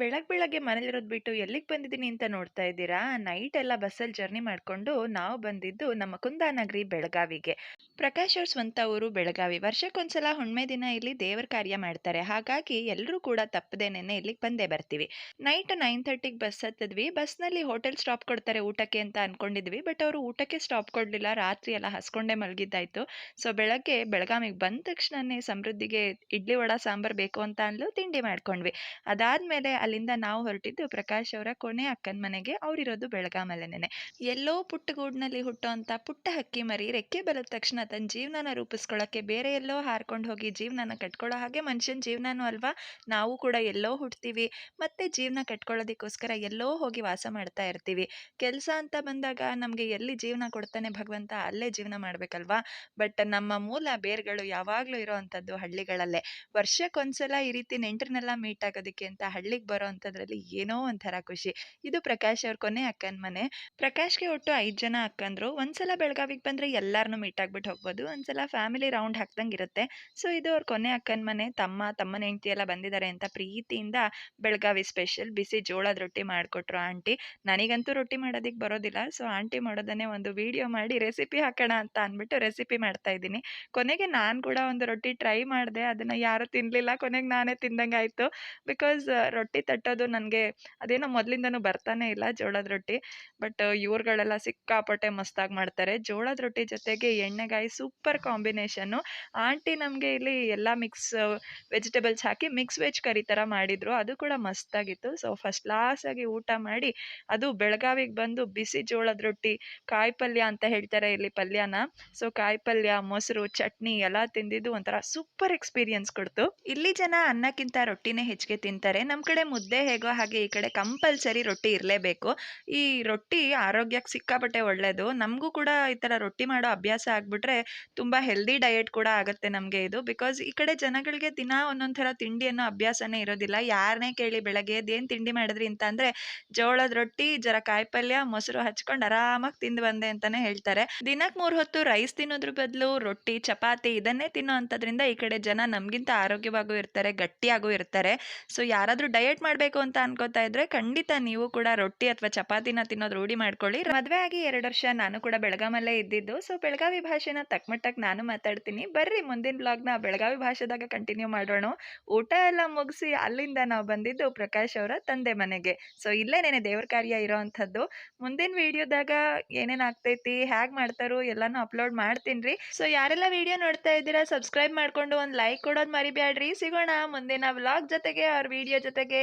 ಬೆಳಗ್ ಬೆಳಗ್ಗೆ ಮನೇಲಿರೋದು ಬಿಟ್ಟು ಎಲ್ಲಿಗೆ ಬಂದಿದ್ದೀನಿ ಅಂತ ನೋಡ್ತಾ ಇದ್ದೀರಾ? ನೈಟ್ ಎಲ್ಲ ಬಸ್ಸಲ್ಲಿ ಜರ್ನಿ ಮಾಡಿಕೊಂಡು ನಾವು ಬಂದಿದ್ದು ನಮ್ಮ ಕುಂದಾನಗರಿ ಬೆಳಗಾವಿಗೆ. ಪ್ರಕಾಶ್ ಅವ್ರ ಸ್ವಂತ ಊರು ಬೆಳಗಾವಿ. ವರ್ಷಕ್ಕೊಂದ್ಸಲ ಹುಣ್ಮೆ ದಿನ ಇಲ್ಲಿ ದೇವರ ಕಾರ್ಯ ಮಾಡ್ತಾರೆ. ಹಾಗಾಗಿ ಎಲ್ಲರೂ ಕೂಡ ತಪ್ಪದೇನೆ ಇಲ್ಲಿಗೆ ಬಂದೇ ಬರ್ತೀವಿ. ನೈಟ್ ನೈನ್ ಥರ್ಟಿಗೆ ಬಸ್ ಹತ್ತಿದ್ವಿ ಬಸ್ನಲ್ಲಿ ಹೋಟೆಲ್ ಸ್ಟಾಪ್ ಕೊಡ್ತಾರೆ ಊಟಕ್ಕೆ ಅಂತ ಅನ್ಕೊಂಡಿದ್ವಿ. ಬಟ್ ಅವರು ಊಟಕ್ಕೆ ಸ್ಟಾಪ್ ಕೊಡಲಿಲ್ಲ. ರಾತ್ರಿ ಎಲ್ಲ ಹಸ್ಕೊಂಡೇ ಮಲಗಿದ್ದಾಯ್ತು. ಸೊ ಬೆಳಗ್ಗೆ ಬೆಳಗಾವಿಗೆ ಬಂದ ತಕ್ಷಣನೇ ಸಮೃದ್ಧಿಗೆ ಇಡ್ಲಿ ವಡ, ಸಾಂಬಾರ್ ಬೇಕು ಅಂತ ಅಂದ್ಲು. ತಿಂಡಿ ಮಾಡ್ಕೊಂಡ್ವಿ. ಅದಾದ್ಮೇಲೆ ಅಲ್ಲಿಂದ ನಾವು ಹೊರಟಿದ್ದು ಪ್ರಕಾಶ್ ಅವರ ಕೊನೆ ಅಕ್ಕನ ಮನೆಗೆ. ಅವರಿರೋದು ಬೆಳಗಾಮಲ್ಲೇನೆ ಎಲ್ಲೋ ಪುಟ್ಟಗೂಡಿನಲ್ಲಿ ಹುಟ್ಟುವಂಥ ಪುಟ್ಟ ಹಕ್ಕಿ ಮರಿ ರೆಕ್ಕೆ ಬಲದ ತಕ್ಷಣ ತನ್ನ ಜೀವನನ ರೂಪಿಸ್ಕೊಳ್ಳೋಕ್ಕೆ ಬೇರೆ ಎಲ್ಲೋ ಹಾರ್ಕೊಂಡು ಹೋಗಿ ಜೀವನನ ಕಟ್ಕೊಳ್ಳೋ ಹಾಗೆ ಮನುಷ್ಯನ ಜೀವನನೂ ಅಲ್ವಾ? ನಾವು ಕೂಡ ಎಲ್ಲೋ ಹುಟ್ತೀವಿ. ಮತ್ತೆ ಜೀವನ ಕಟ್ಕೊಳ್ಳೋದಕ್ಕೋಸ್ಕರ ಎಲ್ಲೋ ಹೋಗಿ ವಾಸ ಮಾಡ್ತಾ ಇರ್ತೀವಿ. ಕೆಲಸ ಅಂತ ಬಂದಾಗ ನಮಗೆ ಎಲ್ಲಿ ಜೀವನ ಕೊಡ್ತಾನೆ ಭಗವಂತ ಅಲ್ಲೇ ಜೀವನ ಮಾಡಬೇಕಲ್ವಾ? ಬಟ್ ನಮ್ಮ ಮೂಲ ಬೇರುಗಳು ಯಾವಾಗಲೂ ಇರೋ ಅಂಥದ್ದು ಹಳ್ಳಿಗಳಲ್ಲೇ. ವರ್ಷಕ್ಕೊಂದ್ಸಲ ಈ ರೀತಿ ನೆಂಟರನ್ನೆಲ್ಲ ಮೀಟ್ ಆಗೋದಕ್ಕೆ ಅಂತ ಹಳ್ಳಿಗೆ ಬರೋ ಅಂಥದ್ರಲ್ಲಿ ಏನೋ ಒಂಥರ ಖುಷಿ. ಇದು ಪ್ರಕಾಶ್ ಅವ್ರ ಕೊನೆ ಅಕ್ಕನ ಮನೆ. ಪ್ರಕಾಶ್ಗೆ ಒಟ್ಟು ಐದು ಜನ ಅಕ್ಕಂದ್ರು. ಒಂದ್ಸಲ ಬೆಳಗಾವಿಗೆ ಬಂದರೆ ಎಲ್ಲರನ್ನೂ ಮೀಟ್ ಆಗ್ಬಿಟ್ಟು ಹೋಗ್ಬೋದು. ಒಂದ್ಸಲ ಫ್ಯಾಮಿಲಿ ರೌಂಡ್ ಹಾಕ್ದಂಗೆ ಇರುತ್ತೆ. ಸೊ, ಇದು ಅವ್ರ ಕೊನೆ ಅಕ್ಕನ ಮನೆ. ತಮ್ಮ, ತಮ್ಮನ ಹೆಂಡತಿ ಎಲ್ಲ ಬಂದಿದ್ದಾರೆ ಅಂತ ಪ್ರೀತಿಯಿಂದ ಬೆಳಗಾವಿ ಸ್ಪೆಷಲ್ ಬಿಸಿ ಜೋಳದ ರೊಟ್ಟಿ ಮಾಡಿಕೊಟ್ರು ಆಂಟಿ. ನನಗಂತೂ ರೊಟ್ಟಿ ಮಾಡೋದಕ್ಕೆ ಬರೋದಿಲ್ಲ. ಸೊ, ಆಂಟಿ ಮಾಡೋದನ್ನೇ ಒಂದು ವಿಡಿಯೋ ಮಾಡಿ ರೆಸಿಪಿ ಹಾಕೋಣ ಅಂತ ಅಂದ್ಬಿಟ್ಟು ರೆಸಿಪಿ ಮಾಡ್ತಾ ಇದ್ದೀನಿ. ಕೊನೆಗೆ ನಾನು ಕೂಡ ಒಂದು ರೊಟ್ಟಿ ಟ್ರೈ ಮಾಡಿದೆ. ಅದನ್ನು ಯಾರು ತಿನ್ನಲಿಲ್ಲ ಕೊನೆಗೆ ನಾನೇ ತಿಂದಂಗೆ ಆಯಿತು ಬಿಕಾಸ್ ರೊಟ್ಟಿ ತಟ್ಟೋದು ನನಗೆ ಅದೇನೋ ಮೊದಲಿಂದನೂ ಬರ್ತಾನೆ ಇಲ್ಲ ಜೋಳದ ರೊಟ್ಟಿ. ಬಟ್ ಇವ್ರುಗಳೆಲ್ಲ ಸಿಕ್ಕಾಪಟ್ಟೆ ಮಸ್ತಾಗಿ ಮಾಡ್ತಾರೆ. ಜೋಳದ ರೊಟ್ಟಿ ಜೊತೆಗೆ ಎಣ್ಣೆಗಾಯಿ ಸೂಪರ್ ಕಾಂಬಿನೇಷನ್ನು. ಆಂಟಿ ನಮಗೆ ಇಲ್ಲಿ ಎಲ್ಲ ಮಿಕ್ಸ್ ವೆಜಿಟೇಬಲ್ಸ್ ಹಾಕಿ ಮಿಕ್ಸ್ ವೆಜ್ ಕರಿ ಥರ ಮಾಡಿದರು. ಅದು ಕೂಡ ಮಸ್ತಾಗಿತ್ತು. ಸೊ ಫಸ್ಟ್ ಕ್ಲಾಸಾಗಿ ಊಟ ಮಾಡಿ ಅದು ಬೆಳಗಾವಿಗೆ ಬಂದು ಬಿಸಿ ಜೋಳದ ರೊಟ್ಟಿ, ಕಾಯಿ ಪಲ್ಯ ಅಂತ ಹೇಳ್ತಾರೆ ಇಲ್ಲಿ ಪಲ್ಯನ. ಸೊ ಕಾಯಿ ಪಲ್ಯ, ಮೊಸರು, ಚಟ್ನಿ ಎಲ್ಲ ತಿಂದಿದ್ದು ಒಂಥರ ಸೂಪರ್ ಎಕ್ಸ್ಪೀರಿಯನ್ಸ್ ಕೊಡ್ತು. ಇಲ್ಲಿ ಜನ ಅನ್ನಕ್ಕಿಂತ ರೊಟ್ಟಿನೇ ಹೆಚ್ಚಿಗೆ ತಿಂತಾರೆ. ನಮ್ಮ ಕಡೆ ಮುದ್ದೆ ಹೇಗೋ ಹಾಗೆ ಈ ಕಡೆ ಕಂಪಲ್ಸರಿ ರೊಟ್ಟಿ ಇರಲೇಬೇಕು. ಈ ರೊಟ್ಟಿ ಆರೋಗ್ಯಕ್ಕೆ ಸಿಕ್ಕಾಪಟ್ಟೆ ಒಳ್ಳೆಯದು ನಮಗೂ ಕೂಡ ಈ ಥರ ರೊಟ್ಟಿ ಮಾಡೋ ಅಭ್ಯಾಸ ಆಗಿಬಿಟ್ರೆ ತುಂಬ ಹೆಲ್ದಿ ಡಯೆಟ್ ಕೂಡ ಆಗುತ್ತೆ ನಮಗೆ ಇದು. ಬಿಕಾಸ್ ಈ ಕಡೆ ಜನಗಳಿಗೆ ದಿನ ಒಂದೊಂದು ಥರ ತಿಂಡಿ ಅನ್ನೋ ಅಭ್ಯಾಸನೇ ಇರೋದಿಲ್ಲ. ಯಾರನ್ನೇ ಕೇಳಿ ಬೆಳಗ್ಗೆ ಏನು ತಿಂಡಿ ಮಾಡಿದ್ರಿ ಅಂತ ಅಂದರೆ ಜೋಳದ ರೊಟ್ಟಿ, ಜರ ಕಾಯಿಪಲ್ಯ, ಮೊಸರು ಹಚ್ಕೊಂಡು ಆರಾಮಾಗಿ ತಿಂದು ಬಂದೆ ಅಂತಲೇ ಹೇಳ್ತಾರೆ. ದಿನಕ್ಕೆ ಮೂರು ಹೊತ್ತು ರೈಸ್ ತಿನ್ನೋದ್ರ ಬದಲು ರೊಟ್ಟಿ, ಚಪಾತಿ ಇದನ್ನೇ ತಿನ್ನೋ ಅಂಥದ್ರಿಂದ ಈ ಕಡೆ ಜನ ನಮಗಿಂತ ಆರೋಗ್ಯವಾಗೂ ಇರ್ತಾರೆ, ಗಟ್ಟಿಯಾಗೂ ಇರ್ತಾರೆ. ಸೊ ಯಾರಾದರೂ ಡಯಟ್ ಮಾಡಬೇಕು ಅಂತ ಅನ್ಕೋತಾ ಇದ್ರೆ ಖಂಡಿತ ನೀವು ಕೂಡ ರೊಟ್ಟಿ ಅಥವಾ ಚಪಾತಿನ ತಿನ್ನೋದು ರೂಢಿ ಮಾಡ್ಕೊಳ್ಳಿ. ಮದುವೆ ಆಗಿ ಎರಡು ವರ್ಷ ನಾನು ಕೂಡ ಬೆಳಗಾಮಲ್ಲೇ ಇದ್ದಿದ್ದು. ಸೊ, ಬೆಳಗಾವಿ ಭಾಷೆನ ತಕ್ಕಮಟ್ಟಕ್ಕೆ ನಾನು ಮಾತಾಡ್ತೀನಿ. ಬರ್ರಿ, ಮುಂದಿನ ಬ್ಲಾಗ್ನ ಬೆಳಗಾವಿ ಭಾಷೆದಾಗ ಕಂಟಿನ್ಯೂ ಮಾಡೋಣ. ಊಟ ಎಲ್ಲ ಮುಗಿಸಿ ಅಲ್ಲಿಂದ ನಾವು ಬಂದಿದ್ದು ಪ್ರಕಾಶ್ ಅವರ ತಂದೆ ಮನೆಗೆ. ಸೊ, ಇಲ್ಲೇನೇನೆ ದೇವ್ರ ಕಾರ್ಯ ಇರೋ ಅಂಥದ್ದು. ಮುಂದಿನ ವಿಡಿಯೋದಾಗ ಏನೇನು ಆಗ್ತೈತಿ ಹೇಗೆ ಮಾಡ್ತಾರೋ ಎಲ್ಲಾನು ಅಪ್ಲೋಡ್ ಮಾಡ್ತೀನಿ ರೀ. ಸೊ, ಯಾರೆಲ್ಲ ವಿಡಿಯೋ ನೋಡ್ತಾ ಇದ್ದೀರಾ ಸಬ್ಸ್ಕ್ರೈಬ್ ಮಾಡ್ಕೊಂಡು ಒಂದು ಲೈಕ್ ಕೊಡೋದು ಮರಿಬ್ಯಾಡ್ರಿ. ಸಿಗೋಣ ಮುಂದಿನ ವ್ಲಾಗ್ ಜೊತೆಗೆ, ಅವ್ರ ವಿಡಿಯೋ ಜೊತೆಗೆ.